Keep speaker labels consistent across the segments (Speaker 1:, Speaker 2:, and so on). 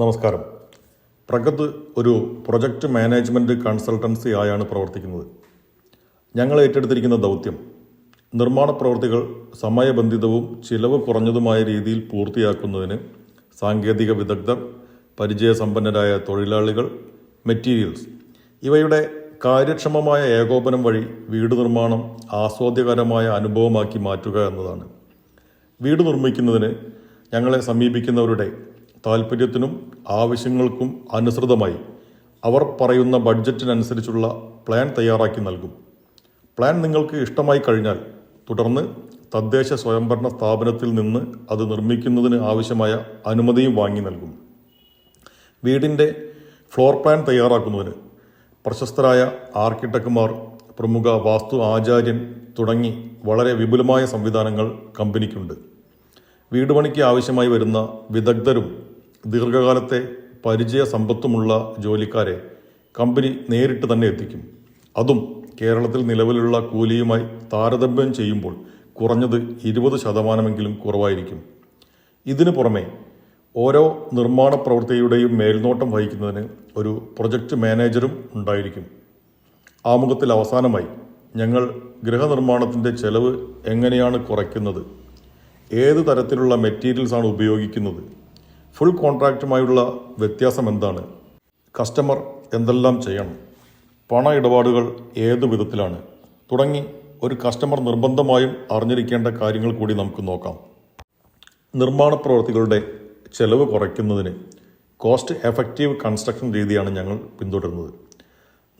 Speaker 1: നമസ്കാരം. പ്രഗത് ഒരു project management consultancy ആയാണ് പ്രവർത്തിക്കുന്നത്. ഞങ്ങൾ ഏറ്റെടുത്തിരിക്കുന്ന ദൗത്യം നിർമ്മാണ പ്രവൃത്തികൾ സമയബന്ധിതവും ചിലവ് കുറഞ്ഞതുമായ രീതിയിൽ പൂർത്തിയാക്കുന്നതിന് സാങ്കേതിക വിദഗ്ധർ പരിചയസമ്പന്നരായ തൊഴിലാളികൾ മെറ്റീരിയൽസ് ഇവയുടെ കാര്യക്ഷമമായ ഏകോപനം വഴി വീട് നിർമ്മാണം ആസ്വാദ്യകരമായ അനുഭവമാക്കി മാറ്റുക എന്നതാണ്. വീട് നിർമ്മിക്കുന്നതിന് ഞങ്ങളെ സമീപിക്കുന്നവരുടെ താല്പര്യത്തിനും ആവശ്യങ്ങൾക്കും അനുസൃതമായി അവർ പറയുന്ന ബഡ്ജറ്റിനനുസരിച്ചുള്ള പ്ലാൻ തയ്യാറാക്കി നൽകും. പ്ലാൻ നിങ്ങൾക്ക് ഇഷ്ടമായി കഴിഞ്ഞാൽ തുടർന്ന് തദ്ദേശ സ്വയംഭരണ സ്ഥാപനത്തിൽ നിന്ന് അത് നിർമ്മിക്കുന്നതിന് ആവശ്യമായ അനുമതിയും വാങ്ങി നൽകും. വീടിന്റെ ഫ്ലോർ പ്ലാൻ തയ്യാറാക്കുന്നതിന് പ്രശസ്തരായ ആർക്കിടെക്ടുമാർ പ്രമുഖ വാസ്തു ആചാര്യൻ തുടങ്ങി വളരെ വിപുലമായ സംവിധാനങ്ങൾ കമ്പനിക്കുണ്ട്. വീട് പണിക്ക് ആവശ്യമായി വരുന്ന വിദഗ്ധരും ദീർഘകാലത്തെ പരിചയ സമ്പത്തുമുള്ള ജോലിക്കാരെ കമ്പനി നേരിട്ട് തന്നെ എത്തിക്കും. അതും കേരളത്തിൽ നിലവിലുള്ള കൂലിയുമായി താരതമ്യം ചെയ്യുമ്പോൾ കുറഞ്ഞത് ഇരുപത് ശതമാനമെങ്കിലും കുറവായിരിക്കും. ഇതിനു പുറമെ ഓരോ നിർമ്മാണ പ്രവൃത്തിയുടെയും മേൽനോട്ടം വഹിക്കുന്നതിന് ഒരു പ്രൊജക്റ്റ് മാനേജറും ഉണ്ടായിരിക്കും. ആമുഖത്തിൽ അവസാനമായി ഞങ്ങൾ ഗൃഹനിർമ്മാണത്തിന്റെ ചെലവ് എങ്ങനെയാണ് കുറയ്ക്കുന്നത്? ഏത് തരത്തിലുള്ള മെറ്റീരിയൽസാണ് ഉപയോഗിക്കുന്നത്? ഫുൾ കോൺട്രാക്റ്റുമായുള്ള വ്യത്യാസം എന്താണ്? കസ്റ്റമർ എന്തെല്ലാം ചെയ്യണം? പണ ഇടപാടുകൾ ഏത് വിധത്തിലാണ്? തുടങ്ങി ഒരു കസ്റ്റമർ നിർബന്ധമായും അറിഞ്ഞിരിക്കേണ്ട കാര്യങ്ങൾ കൂടി നമുക്ക് നോക്കാം. നിർമ്മാണ പ്രവൃത്തികളുടെ ചെലവ് കുറയ്ക്കുന്നതിന് കോസ്റ്റ് എഫക്റ്റീവ് കൺസ്ട്രക്ഷൻ രീതിയാണ് ഞങ്ങൾ പിന്തുടരുന്നത്.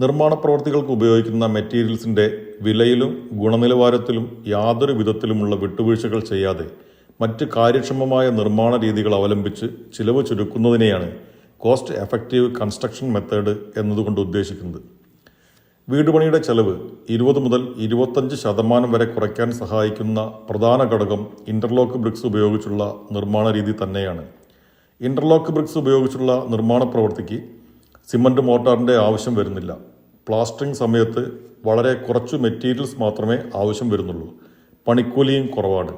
Speaker 1: നിർമ്മാണ പ്രവൃത്തികൾക്ക് ഉപയോഗിക്കുന്ന മെറ്റീരിയൽസിന്റെ വിലയിലും ഗുണനിലവാരത്തിലും യാതൊരു വിധത്തിലുമുള്ള വിട്ടുവീഴ്ചകൾ ചെയ്യാതെ മറ്റ് കാര്യക്ഷമമായ നിർമ്മാണ രീതികൾ അവലംബിച്ച് ചിലവ് ചുരുക്കുന്നതിനെയാണ് കോസ്റ്റ് എഫക്റ്റീവ് കൺസ്ട്രക്ഷൻ മെത്തേഡ് എന്നതുകൊണ്ട് ഉദ്ദേശിക്കുന്നത്. വീടുപണിയുടെ ചെലവ് ഇരുപത് മുതൽ ഇരുപത്തഞ്ച് ശതമാനം വരെ കുറയ്ക്കാൻ സഹായിക്കുന്ന പ്രധാന ഘടകം ഇന്റർലോക്ക് ബ്രിക്സ് ഉപയോഗിച്ചുള്ള നിർമ്മാണ രീതി തന്നെയാണ്. ഇന്റർലോക്ക് ബ്രിക്സ് ഉപയോഗിച്ചുള്ള നിർമ്മാണ പ്രവൃത്തിക്ക് സിമന്റ് മോർട്ടാറിന്റെ ആവശ്യം വരുന്നില്ല. പ്ലാസ്റ്ററിംഗ് സമയത്ത് വളരെ കുറച്ച് മെറ്റീരിയൽസ് മാത്രമേ ആവശ്യം വരുന്നുള്ളൂ. പണിക്കൂലിയും കുറവാണ്.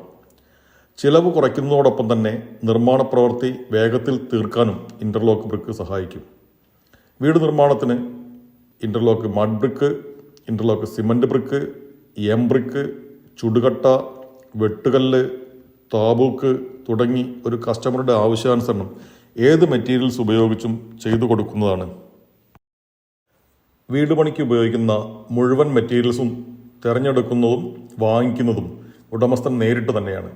Speaker 1: ചിലവ് കുറയ്ക്കുന്നതോടൊപ്പം തന്നെ നിർമ്മാണ പ്രവൃത്തി വേഗത്തിൽ തീർക്കാനും ഇന്റർലോക്ക് ബ്രിക്ക് സഹായിക്കും. വീട് നിർമ്മാണത്തിന് interlock mud brick interlock cement brick M brick ചുടുകട്ട വെട്ടുകല്ല് താബൂക്ക് തുടങ്ങി ഒരു കസ്റ്റമറുടെ ആവശ്യാനുസരണം ഏത് മെറ്റീരിയൽസ് ഉപയോഗിച്ചും ചെയ്തു കൊടുക്കുന്നതാണ്. വീട് പണിക്ക് ഉപയോഗിക്കുന്ന മുഴുവൻ മെറ്റീരിയൽസും തിരഞ്ഞെടുക്കുന്നതും വാങ്ങിക്കുന്നതും ഉടമസ്ഥൻ നേരിട്ട് തന്നെയാണ്.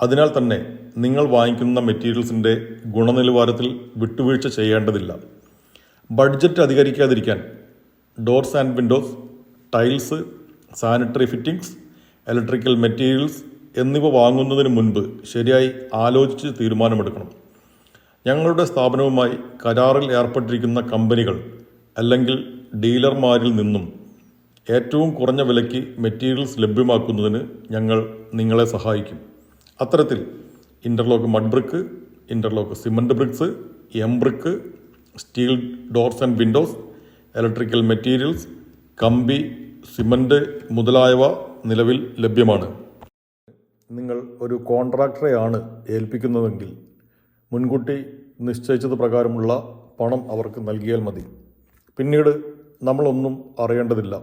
Speaker 1: അതിനാൽ തന്നെ നിങ്ങൾ വാങ്ങിക്കുന്ന മെറ്റീരിയൽസിന്റെ ഗുണനിലവാരത്തിൽ വിട്ടുവീഴ്ച ചെയ്യേണ്ടതില്ല. Budget അധികരിക്കാതിരിക്കാൻ doors and windows tiles sanitary fittings electrical materials എന്നിവ വാങ്ങുന്നതിന് മുൻപ് ശരിയായി ആലോചിച്ച് തീരുമാനമെടുക്കണം. ഞങ്ങളുടെ സ്ഥാപനവുമായി കരാറിൽ ഏർപ്പെട്ടിരിക്കുന്ന കമ്പനികൾ അല്ലെങ്കിൽ ഡീലർമാരിൽ നിന്നും ഏറ്റവും കുറഞ്ഞ വിലയ്ക്ക് മെറ്റീരിയൽസ് ലഭ്യമാക്കുന്നതിന് ഞങ്ങൾ നിങ്ങളെ സഹായിക്കും. അത്തരത്തിൽ interlock mud brick interlock cement bricks M brick steel doors and windows electrical materials കമ്പി സിമന്റ് മുതലായവ നിലവിൽ ലഭ്യമാണ്. നിങ്ങൾ ഒരു കോൺട്രാക്ടറെയാണ് ഏൽപ്പിക്കുന്നതെങ്കിൽ മുൻകൂട്ടി നിശ്ചയിച്ചത് പ്രകാരമുള്ള പണം അവർക്ക് നൽകിയാൽ മതി. പിന്നീട് നമ്മളൊന്നും അറിയേണ്ടതില്ല.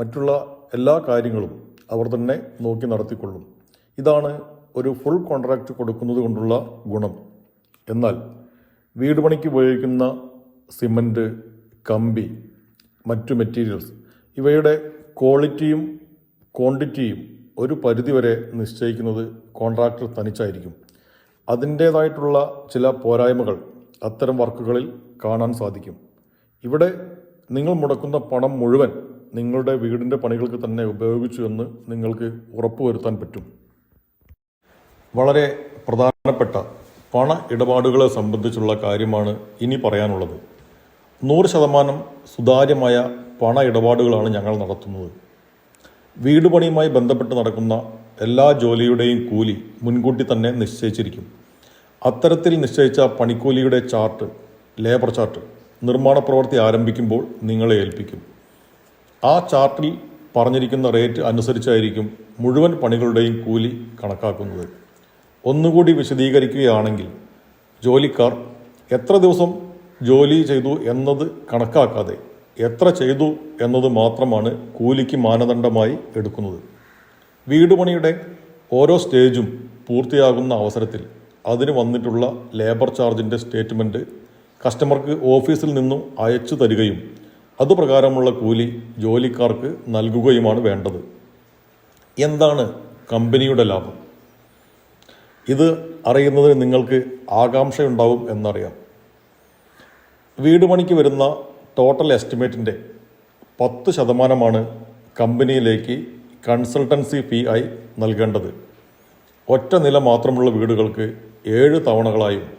Speaker 1: മറ്റുള്ള എല്ലാ കാര്യങ്ങളും അവർ തന്നെ നോക്കി നടത്തിക്കൊള്ളും. ഇതാണ് ഒരു ഫുൾ കോൺട്രാക്റ്റ് കൊടുക്കുന്നത് കൊണ്ടുള്ള ഗുണം. എന്നാൽ വീട് പണിക്ക് ഉപയോഗിക്കുന്ന സിമന്റ് കമ്പി മറ്റു മെറ്റീരിയൽസ് ഇവയുടെ ക്വാളിറ്റിയും ക്വാണ്ടിറ്റിയും ഒരു പരിധിവരെ നിശ്ചയിക്കുന്നത് കോൺട്രാക്ടർ തനിച്ചായിരിക്കും. അതിന്റേതായിട്ടുള്ള ചില പോരായ്മകൾ അത്തരം വർക്കുകളിൽ കാണാൻ സാധിക്കും. ഇവിടെ നിങ്ങൾ മുടക്കുന്ന പണം മുഴുവൻ നിങ്ങളുടെ വീടിന്റെ പണികൾക്ക് തന്നെ ഉപയോഗിച്ചു എന്ന് നിങ്ങൾക്ക് ഉറപ്പുവരുത്താൻ പറ്റും. വളരെ പ്രധാനപ്പെട്ട പണ ഇടപാടുകളെ സംബന്ധിച്ചുള്ള കാര്യമാണ് ഇനി പറയാനുള്ളത്. നൂറ് ശതമാനം സുതാര്യമായ പണ ഇടപാടുകളാണ് ഞങ്ങൾ നടത്തുന്നത്. വീട് പണിയുമായി ബന്ധപ്പെട്ട് നടക്കുന്ന എല്ലാ ജോലിയുടെയും കൂലി മുൻകൂട്ടി തന്നെ നിശ്ചയിച്ചിരിക്കും. അത്തരത്തിൽ നിശ്ചയിച്ച പണിക്കൂലിയുടെ ചാർട്ട് ലേബർ ചാർട്ട് നിർമ്മാണ പ്രവൃത്തി ആരംഭിക്കുമ്പോൾ നിങ്ങളെ ഏൽപ്പിക്കും. ആ ചാർട്ടിൽ പറഞ്ഞിരിക്കുന്ന റേറ്റ് അനുസരിച്ചായിരിക്കും മുഴുവൻ പണികളുടെയും കൂലി കണക്കാക്കുന്നത്. ഒന്നുകൂടി വിശദീകരിക്കുകയാണെങ്കിൽ ജോലിക്കാർ എത്ര ദിവസം ജോലി ചെയ്തു എന്നത് കണക്കാക്കാതെ എത്ര ചെയ്തു എന്നത് മാത്രമാണ് കൂലിക്ക് മാനദണ്ഡമായി എടുക്കുന്നത്. വീടുപണിയുടെ ഓരോ സ്റ്റേജും പൂർത്തിയാകുന്ന അവസരത്തിൽ അതിന് വന്നിട്ടുള്ള ലേബർ ചാർജിന്റെ സ്റ്റേറ്റ്മെന്റ് കസ്റ്റമർക്ക് ഓഫീസിൽ നിന്നും അയച്ചു തരികയും അതുപ്രകാരമുള്ള കൂലി ജോലിക്കാർക്ക് നൽകുകയുമാണ് വേണ്ടത്. എന്താണ് കമ്പനിയുടെ ലാഭം? ഇത് അറിയുന്നതിന് നിങ്ങൾക്ക് ആകാംക്ഷയുണ്ടാവും എന്നറിയാം. വീട് പണിക്ക് വരുന്ന ടോട്ടൽ എസ്റ്റിമേറ്റിന്റെ പത്ത് ശതമാനമാണ് കമ്പനിയിലേക്ക് കൺസൾട്ടൻസി ഫീ ആയി നൽകേണ്ടത്. ഒറ്റ നില മാത്രമുള്ള വീടുകൾക്ക് ഏഴ് തവണകളായും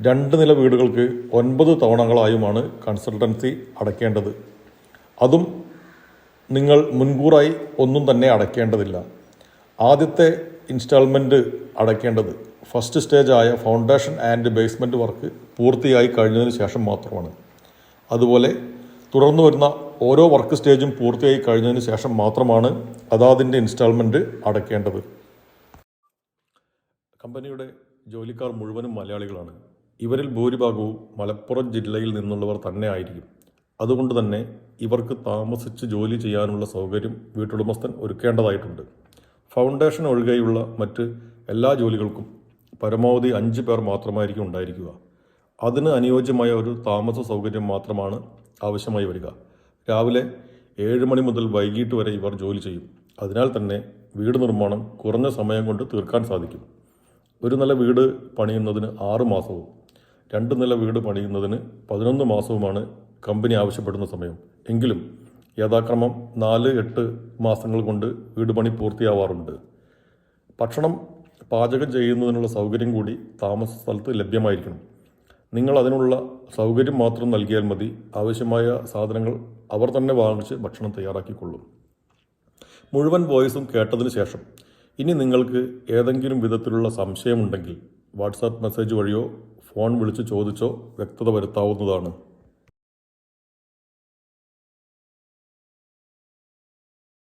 Speaker 1: രണ്ട് നില വീടുകൾക്ക് ഒൻപത് തവണകളായുമാണ് കൺസൾട്ടൻസി അടയ്ക്കേണ്ടത്. അതും നിങ്ങൾ മുൻകൂറായി ഒന്നും തന്നെ അടയ്ക്കേണ്ടതില്ല. ആദ്യത്തെ ഇൻസ്റ്റാൾമെന്റ് അടയ്ക്കേണ്ടത്. ഫസ്റ്റ് സ്റ്റേജായ ഫൗണ്ടേഷൻ ആൻഡ് ബേസ്മെന്റ് വർക്ക് പൂർത്തിയായി കഴിഞ്ഞതിന് ശേഷം മാത്രമാണ്. അതുപോലെ തുടർന്ന് വരുന്ന ഓരോ വർക്ക് സ്റ്റേജും പൂർത്തിയായി കഴിഞ്ഞതിന് ശേഷം മാത്രമാണ് അതാതിന്റെ ഇൻസ്റ്റാൾമെന്റ് അടയ്ക്കേണ്ടത്. കമ്പനിയുടെ ജോലിക്കാർ മുഴുവനും മലയാളികളാണ്. ഇവരിൽ ഭൂരിഭാഗവും മലപ്പുറം ജില്ലയിൽ നിന്നുള്ളവർ തന്നെ ആയിരിക്കും. അതുകൊണ്ട് തന്നെ ഇവർക്ക് താമസിച്ച് ജോലി ചെയ്യാനുള്ള സൗകര്യം വീട്ടുടമസ്ഥൻ ഒരുക്കേണ്ടതായിട്ടുണ്ട്. ഫൗണ്ടേഷൻ ഒഴികെയുള്ള മറ്റ് എല്ലാ ജോലികൾക്കും പരമാവധി അഞ്ച് പേർ മാത്രമായിരിക്കും ഉണ്ടായിരിക്കുക. അതിന് അനുയോജ്യമായ ഒരു താമസ സൗകര്യം മാത്രമാണ് ആവശ്യമായി വരിക. രാവിലെ ഏഴ് മണി മുതൽ വൈകിട്ട് വരെ ഇവർ ജോലി ചെയ്യും. അതിനാൽ തന്നെ വീട് നിർമ്മാണം കുറഞ്ഞ സമയം കൊണ്ട് തീർക്കാൻ സാധിക്കും. ഒരു നില വീട് പണിയുന്നതിന് ആറ് മാസവും രണ്ട് നില വീട് പണിയുന്നതിന് പതിനൊന്ന് മാസവുമാണ് കമ്പനി ആവശ്യപ്പെടുന്ന സമയം. എങ്കിലും യഥാക്രമം നാല് എട്ട് മാസങ്ങൾ കൊണ്ട് വീട് പണി പൂർത്തിയാവാറുണ്ട്. ഭക്ഷണം പാചകം ചെയ്യുന്നതിനുള്ള സൗകര്യം കൂടി താമസ സ്ഥലത്ത് ലഭ്യമായിരിക്കണം. നിങ്ങൾ അതിനുള്ള സൗകര്യം മാത്രം നൽകിയാൽ മതി. ആവശ്യമായ സാധനങ്ങൾ അവർ തന്നെ വാങ്ങിച്ച് ഭക്ഷണം തയ്യാറാക്കിക്കൊള്ളും. മുഴുവൻ വോയിസും കേട്ടതിന് ശേഷം ഇനി നിങ്ങൾക്ക് ഏതെങ്കിലും വിധത്തിലുള്ള സംശയമുണ്ടെങ്കിൽ വാട്സാപ്പ് മെസ്സേജ് വഴിയോ ഫോൺ വിളിച്ച് ചോദിച്ചോ വ്യക്തത വരുത്താവുന്നതാണ്.